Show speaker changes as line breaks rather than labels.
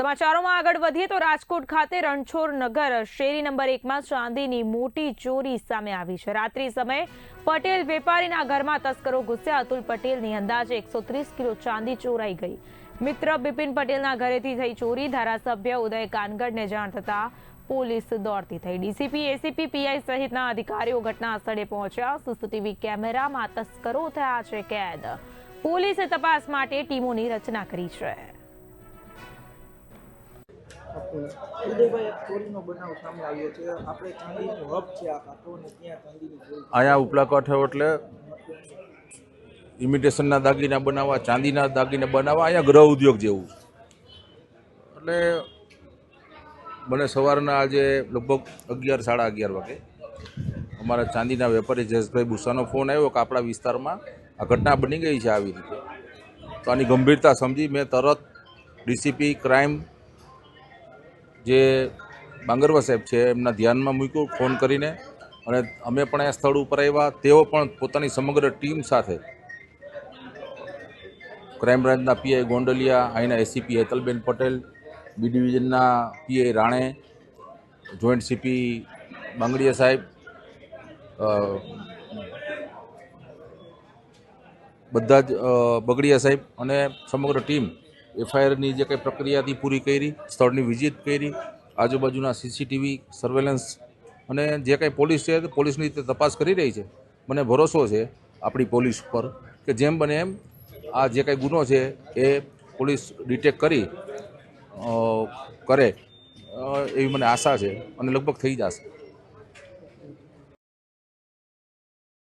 સમાચારોમાં આગળ વધીએ તો રાજકોટ ખાતે રણછોડ નગર શેરી નંબર એકમાં ચાંદીની મોટી ચોરી સામે આવી છે. રાત્રિ સમયે પટેલ વેપારીના ઘરમાં તસ્કરો ઘૂસ્યા અતુલ પટેલની અંદાજે એકસો કિલો ચાંદી ચોરાઈ ગઈ. મિત્ર બિપિન પટેલના ઘરેથી થઈ ચોરી. ધારાસભ્ય ઉદય કાનગડને જાણ થતા પોલીસ દોડતી થઈ. ડીસીપી, એસીપી, પીઆઈ સહિતના અધિકારીઓ ઘટના સ્થળે પહોંચ્યા. સીસીટીવી કેમેરામાં તસ્કરો થયા છે. કેદ. પોલીસે તપાસ માટે ટીમોની રચના કરી છે.
અહીંયા ઉપલા કાંઠે એટલે ઇમિટેશનના દાગીના બનાવવા, ચાંદીના દાગીના બનાવવા, અહીંયા ગ્રહ ઉદ્યોગ જેવું. એટલે મને સવારના આજે લગભગ અગિયાર, સાડા અગિયાર વાગે અમારા ચાંદીના વેપારી જયેશભાઈ ભૂસાનો ફોન આવ્યો કે આપણા વિસ્તારમાં આ ઘટના બની ગઈ છે આવી રીતે. તો આની ગંભીરતા સમજી મેં તરત ડીસીપી, ક્રાઇમ જે બાંગરવા સાહેબ છે, એમના ધ્યાનમાં મૂક્યું, ફોન કરીને. અને અમે પણ આ સ્થળ ઉપર આવ્યા. તેઓ પણ પોતાની સમગ્ર ટીમ સાથે ક્રાઇમ બ્રાન્ચના પીઆઈ ગોંડલિયા અહીંના ACP Hetalben Patel, B ડિવિઝનના PI Rane, joint CP Bangdiya સાહેબ બધા જ બગડિયા સાહેબ અને સમગ્ર ટીમ એફઆઈઆરની જે કંઈ પ્રક્રિયા હતી પૂરી કરી, સ્થળની વિઝિટ કરી, આજુબાજુના સીસીટીવી સર્વેલન્સ અને જે કંઈ પોલીસ છે પોલીસની રીતે તપાસ કરી રહી છે. મને ભરોસો છે આપણી પોલીસ પર કે જેમ બને એમ આ જે કંઈ ગુનો છે એ પોલીસ ડિટેક્ટ કરી કરે એવી મને આશા છે અને લગભગ થઈ જશે.